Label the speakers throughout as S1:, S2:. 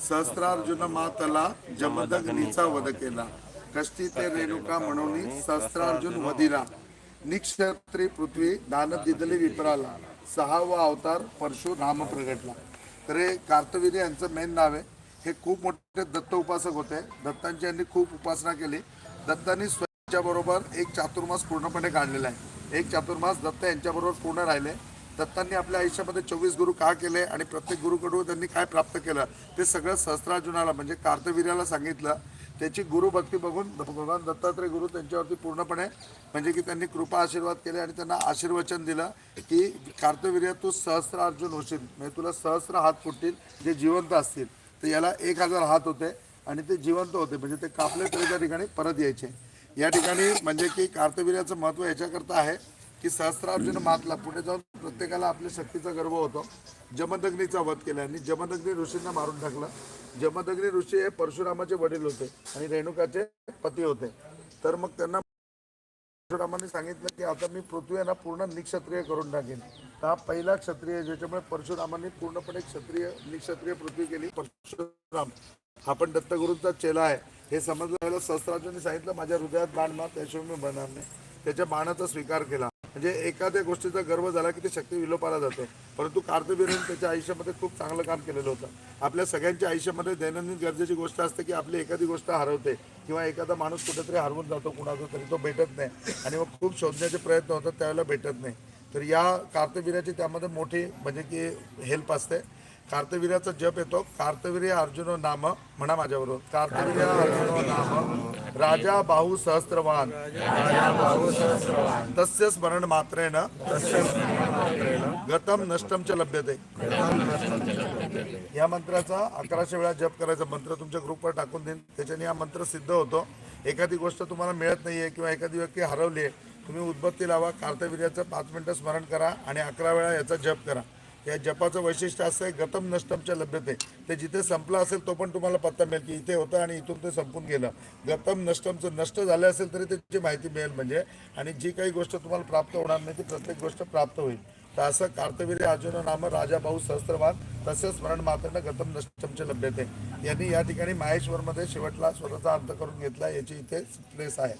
S1: सहस्त्रार्जुन मातला जमदग्नीचा वध केला. कष्टी ते रेणुका म्हणून सहस्त्रार्जुन वधिरा निक्षत्री पृथ्वी दान दिदली विप्राला. सहावा अवतार परशुराम प्रगटला. तर हे कार्तवीर्य यांचं मेन नाव आहे. हे खूप मोठे दत्त उपासक होते. दत्तांची यांनी खूप उपासना केली. दत्तांनी स्वतःच्या बरोबर एक चातुर्मास पूर्णपणे काढलेला आहे. एक चातुर्मास दत्त यांच्याबरोबर पूर्ण राहिले. दत्तांनी आपल्या आयुष्यामध्ये चोवीस गुरु का केले आणि प्रत्येक गुरुकडून त्यांनी काय प्राप्त केलं ते सगळं सहस्त्रार्जुनाला म्हणजे कार्तवीर्याला सांगितलं. त्याची गुरुभक्ती बघून भगवान दत्तात्रय गुरु त्यांच्यावरती पूर्णपणे म्हणजे की त्यांनी कृपा आशीर्वाद केले आणि त्यांना आशीर्वचन दिलं की कार्तवीर्य तू सहस्र अर्जुन होशील. म्हणजे तुला सहस्र हात फुटतील जे जिवंत असतील. तर याला एक हजार हात होते आणि ते जिवंत होते म्हणजे ते कापले तरी त्या ठिकाणी परत यायचे. या ठिकाणी म्हणजे की कार्तवीर्याचं महत्त्व याच्याकरता आहे की सहस्त्रार्जुन मातला पुढे जाऊन प्रत्येकाला आपल्या शक्तीचा गर्व होतो. जमदग्नीचा वध केला आणि जमदग्नी ऋषींना मारून टाकलं. जमदग्नी ऋषी हे परशुरामाचे वडील होते आणि रेणुकाचे पती होते. तर मग त्यांना परशुरामाने सांगितलं की आता मी पृथ्वी यांना पूर्ण निक्षत्रिय करून टाकेन. तर हा पहिला क्षत्रिय ज्याच्यामुळे परशुरामांनी पूर्णपणे क्षत्रिय निक्षत्रिय पृथ्वी केली. परशुराम हा पण दत्तगुरूंचा चेला आहे. हे समजलं पहिलं सांगितलं माझ्या हृदयात बाण मार त्याशिवाय मी बनणार नाही. त्याच्या बाणाचा स्वीकार केला. म्हणजे एखाद्या गोष्टीचा गर्व झाला की ते शक्ती विलोपाला जातो. परंतु कार्तवीर्याने त्याच्या आयुष्यामध्ये खूप चांगलं काम केलेलं होतं. आपल्या सगळ्यांच्या आयुष्यामध्ये दैनंदिन गरजेची गोष्ट असते की आपली एखादी गोष्ट हरवते किंवा एखादा माणूस कुठेतरी हरवून जातो कुणाचा तरी तो भेटत नाही. आणि मग खूप शोधण्याचे प्रयत्न होतात त्यावेळेला भेटत नाही. तर या कार्तवीर्याची त्यामध्ये मोठी म्हणजे की हेल्प असते. कार्तवीर्याचा जप येतो. कार्तवीर्य अर्जुनो नाम म्हणा माझ्याबरोबर कार्तवीर्य अर्जुनो नाम. राजा बाहू सहस्त्रवान तस्य स्मरण मात्रेन गतम नष्टम च लभ्यते. या मंत्राचा अकराशे वेळा जप करायचा मंत्र तुमच्या ग्रुपवर टाकून देईन. त्याच्याने हा मंत्र सिद्ध होतो. एखादी गोष्ट तुम्हाला मिळत नाहीये किंवा एखादी व्यक्ती हरवली आहे तुम्ही उद्बत्ती लावा कार्तवीर्याचं पाच मिनिटं स्मरण करा आणि अकरा वेळा याचा जप करा. या जपाचं वैशिष्ट्य असं आहे गतम नष्टमच्या लभ्यते. ते जिथे संपला असेल तो पण तुम्हाला पत्ता मिळेल की इथे होतं आणि इथून ते संपून गेलं. गतम नष्टमचं नष्ट झालं असेल तरी त्याची माहिती मिळेल म्हणजे. आणि जी काही गोष्ट तुम्हाला प्राप्त होणार नाही ती प्रत्येक गोष्ट प्राप्त होईल. तर असं कार्तवीर्य अर्जुन नाम राजा भाऊ सहस्त्रवान तसेच स्मरण मात्र गतम नष्टमचे लभ्यते. यांनी या ठिकाणी माहेश्वरमध्ये शेवटला स्वतःचा अर्थ करून घेतला याची इथे प्लेस आहे.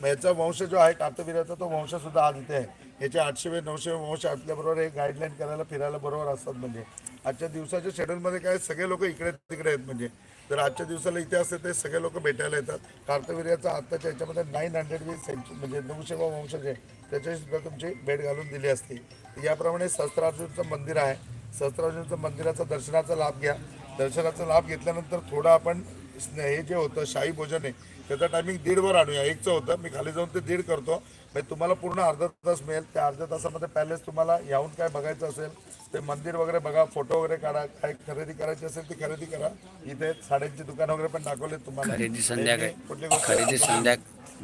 S1: मग याचा वंश जो आहे कार्तवीर्याचा तो वंश सुद्धा आज इथे आहे. याचे आठशे नऊशे वंश असल्याबरोबर हे गाईडलाईन करायला फिरायला बरोबर असतात म्हणजे. आजच्या दिवसाच्या शेड्यूलमध्ये काय सगळे लोक इकडे तिकडे आहेत म्हणजे. जर आजच्या दिवसाला इथे असते ते सगळे लोक भेटायला येतात. कार्तवीर्याचा आत्ताच्या याच्यामध्ये नाईन हंड्रेड वीस सेंचुरी म्हणजे नऊशे वंश जे त्याच्याशी सुद्धा तुमची भेट घालून दिली असते. याप्रमाणे सहस्त्रार्जुनचं मंदिर आहे. सहस्त्रार्जुनचं मंदिराचा दर्शनाचा लाभ घ्या. दर्शनाचा लाभ घेतल्यानंतर थोडा आपण हे जे होतं शाही भोजन आहे त्याचं टायमिंग दीडवर आणूया. एकचं होतं मी खाली जाऊन ते दीड करतो. म्हणजे तुम्हाला पूर्ण अर्धा तास मिळेल. त्या अर्ध्या तासामध्ये पॅलेस तुम्हाला याहून काय बघायचं असेल ते मंदिर वगैरे बघा फोटो वगैरे काढा काय खरेदी करायची असेल ती खरेदी करा. इथे साड्यांची दुकान वगैरे पण दाखवले तुम्हाला.
S2: खरेदी संध्याकाळी.
S1: कुठली
S2: खरेदी संध्या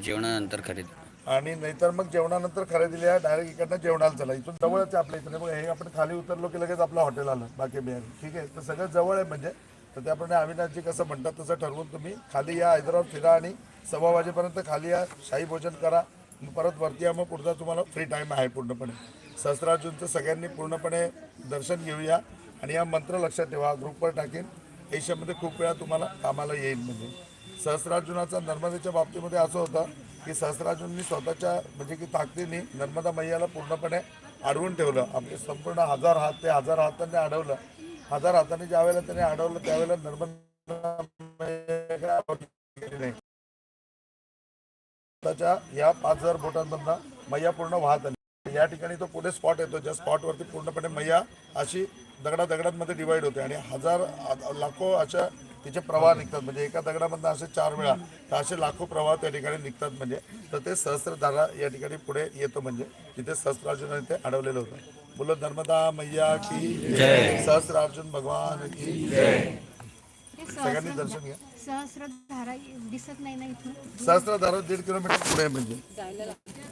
S2: जेवणानंतर खरेदी.
S1: आणि नाहीतर मग जेवणानंतर खरेदीला डायरेक्ट इकडनं जेवणाला चला. इथून जवळच आहे आपल्या इकडे बघा हे आपण खाली उतरलो की लगेच आपलं हॉटेल आलं बाकी बिहारी ठीक आहे? तर सगळं जवळ आहे म्हणजे तर त्याप्रमाणे अविनाशजी कसं म्हणतात तसं ठरवून तुम्ही खाली या हैदराबाद फिरा आणि सव्वा वाजेपर्यंत खाली या शाही भोजन करा. परत वरती या मग पुढचा तुम्हाला फ्री टाईम आहे पूर्णपणे. सहस्त्रार्जुनचं सगळ्यांनी पूर्णपणे दर्शन घेऊया आणि या मंत्र लक्षात ठेवा ग्रुपवर टाकेन. एशियामध्ये खूप वेळा तुम्हाला कामाला येईल म्हणजे. सहस्रार्जुनाचा नर्मदेच्या बाबतीमध्ये असं होतं की सहस्रार्जुननी स्वतःच्या म्हणजे की ताकदीने नर्मदा मैयाला पूर्णपणे अडवून ठेवलं. आपले संपूर्ण हजार हात ते हजार हातांनी अडवलं हजार हाताने ज्या वेळेला त्याने अडवलं त्यावेळेला नर्मदा नाही या पाच हजार बोटांमधनं मैया पूर्ण वाहत आली. या ठिकाणी तो पुढे स्पॉट येतो ज्या स्पॉटवरती पूर्णपणे मैया अशी दगडा दगडांमध्ये डिवाईड होते आणि हजार लाखो अशा तिचे प्रवाह निघतात. म्हणजे एका दगडामधनं असे चार वेळा तर असे लाखो प्रवाह त्या ठिकाणी निघतात म्हणजे. तर ते सहस्त्रधारा या ठिकाणी पुढे येतो म्हणजे तिथे सहस्त्रार्जुनाने ते अडवलेलं होतं. बोलो नर्मदा मैया की सहस्त्रार्जुन भगवान की सगळ्यांनी दर्शन घ्या.
S3: सहस्रधारा दिसत नाही ना इथून?
S1: दीड किलोमीटर पुढे आहे म्हणजे.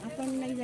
S3: आपण नाही जायचं.